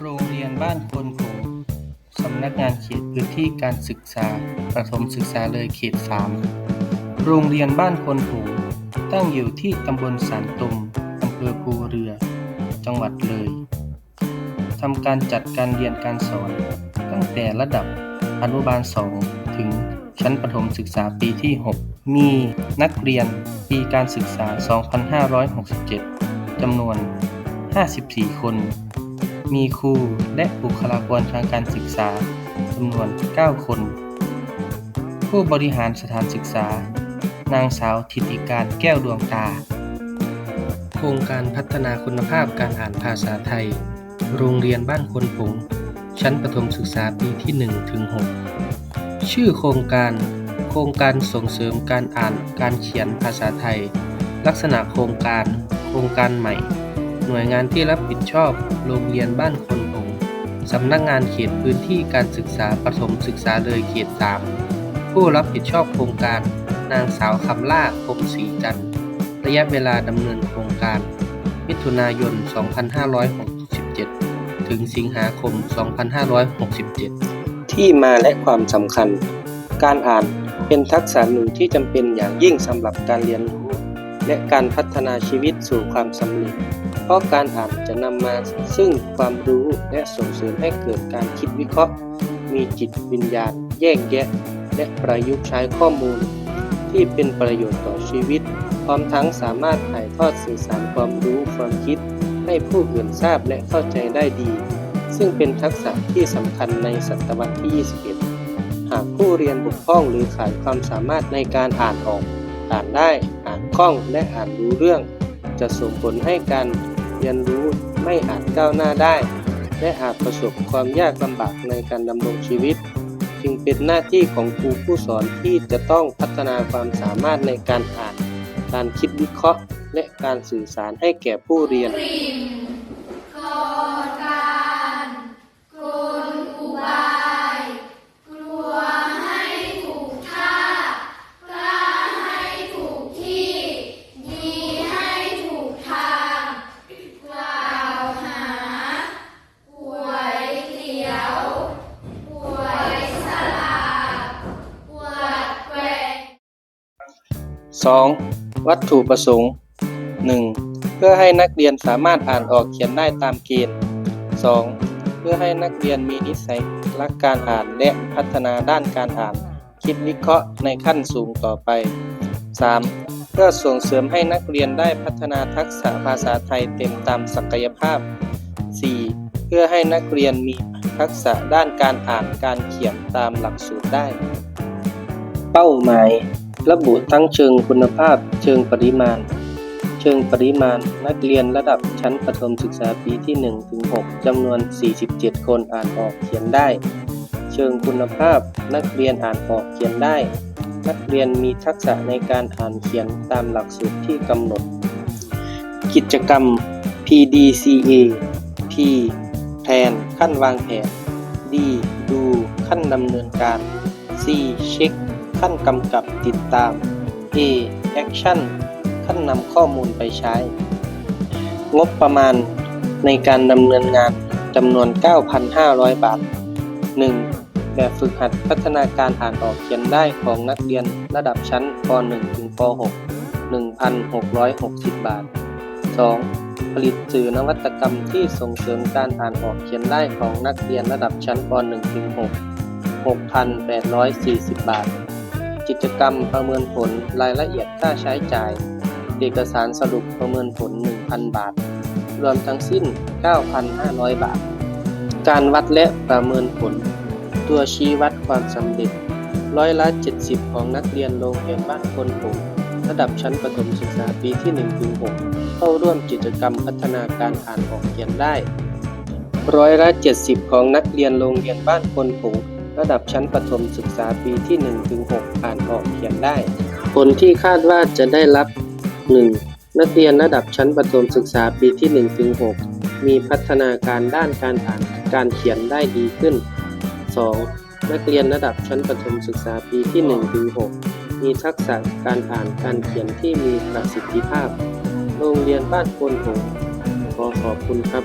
โรงเรียนบ้านคนผงสำนักงานเขตพื้นที่การศึกษาประถมศึกษาเลยเขต 3 โรงเรียนบ้านคนผงตั้งอยู่ที่ตำบลสานตุมอำเภอภูเรือ จังหวัดเลยทำการจัดการเรียนการสอน ตั้งแต่ระดับอนุบาล 2 ถึงชั้นประถมศึกษาปีที่ 6 มีนักเรียนปีการศึกษา 2567 จำนวน 54 คน มีครูและบุคลากรทางการศึกษาจำนวน 9 คน ผู้บริหารสถานศึกษา นางสาวธิติการแก้วดวงตา โครงการพัฒนาคุณภาพการอ่านภาษาไทย โรงเรียนบ้านคนผง ชั้นประถมศึกษาปีที่ 1 ถึง 6 ชื่อโครงการ โครงการส่งเสริมการอ่านการเขียนภาษาไทย ลักษณะโครงการ โครงการใหม่ หน่วยงานที่รับผิดชอบ โรงเรียนบ้านคนผงสำนักงานเขตพื้นที่การศึกษาประถมศึกษาเลยเขต 3 ผู้รับผิดชอบโครงการ นางสาวคำล่าคมศรีจันทร์ระยะเวลาดำเนินโครงการ มิถุนายน 2567 ถึงสิงหาคม 2567 ที่มาและความสำคัญ การอ่านเป็นทักษะหนึ่งที่จำเป็นอย่างยิ่งสำหรับการเรียนรู้ และการพัฒนาชีวิตสู่ความสำเร็จ เพราะการอ่านจะนำมาซึ่งความรู้และส่งเสริมให้เกิดการคิดวิเคราะห์ มีจิตวิญญาณ แยกแยะ และประยุกต์ใช้ข้อมูล ที่เป็นประโยชน์ต่อชีวิต พร้อมทั้งสามารถถ่ายทอดสื่อสารความรู้ความคิด ให้ผู้อื่นทราบและเข้าใจได้ดี ซึ่งเป็นทักษะที่สำคัญในศตวรรษที่ 21 หากผู้เรียนบกพร่องหรือขาดความสามารถในการอ่านออก อ่านได้ อ่านคล่อง และอ่านรู้เรื่อง จะส่งผลให้การ รียนรู้ไม่อาจก้าวหน้าได้ และอาจประสบความยากลำบากในการดำรงชีวิต จึงเป็นหน้าที่ของครูผู้สอนที่จะต้องพัฒนาความสามารถในการอ่าน การคิดวิเคราะห์ และการสื่อสารให้แก่ผู้เรียน 2. วัตถุประสงค์ 1. เพื่อให้นักเรียนสามารถอ่านออกเขียนได้ตามเกณฑ์ 2. เพื่อให้นักเรียนมีนิสัยรักการอ่านและพัฒนาด้านการอ่าน คิดวิเคราะห์ในขั้นสูงต่อไป 3. เพื่อส่งเสริมให้นักเรียนได้พัฒนาทักษะภาษาไทยเต็มตามศักยภาพ 4. เพื่อให้นักเรียนมีทักษะด้านการอ่านการเขียนตามหลักสูตรได้ เป้าหมาย ระบุทั้งเชิงคุณภาพ เชิงปริมาณ เชิงปริมาณ นักเรียนระดับชั้นประถมศึกษาปีที่1ถึง6จำนวน 47 คนอ่านออกเขียนได้ เชิงคุณภาพ นักเรียนอ่านออกเขียนได้ นักเรียนมีทักษะในการอ่านเขียนตามหลักสูตรที่กำหนด กิจกรรม PDCA P แผนขั้นวางแผน D ดูขั้นดำเนินการ C เช็ค ขั้นกำกับติดตาม A Action ขั้นนำข้อมูลไปใช้ งบประมาณในการดำเนินงานจำนวน 9,500 บาท 1. แบบฝึกหัดพัฒนาการอ่านออกเขียนได้ของนักเรียนระดับชั้นป .1 ถึงป .6 1,660 บาท 2. ผลิตสื่อนวัตกรรมที่ส่งเสริมการอ่านออกเขียนได้ของนักเรียนระดับชั้นป .1 ถึง6 6,840 บาท กิจกรรมประเมินผลรายละเอียดค่าใช้จ่าย เอกสารสรุปประเมินผล 1,000 บาท รวมทั้งสิ้น 9,500 บาท การวัดและประเมินผล ตัวชี้วัดความสำเร็จ ร้อยละ 70 ของนักเรียนโรงเรียนบ้านคนผงระดับชั้นประถมศึกษาปีที่1ถึง6เข้าร่วมกิจกรรมพัฒนาการอ่านออกเขียนได้ ร้อยละ 70 ของนักเรียนโรงเรียนบ้านคนผง ระดับชั้นประถมศึกษาปีที่1ถึง6อ่านออกเขียนได้ ผลที่คาดว่าจะได้รับ 1. นักเรียนระดับชั้นประถมศึกษาปีที่1ถึง6มีพัฒนาการด้านการอ่านการเขียนได้ดีขึ้น 2. นักเรียนระดับชั้นประถมศึกษาปีที่1ถึง6มีทักษะการอ่านการเขียนที่มีประสิทธิภาพ โรงเรียนบ้านโพนหงขอขอบคุณครับ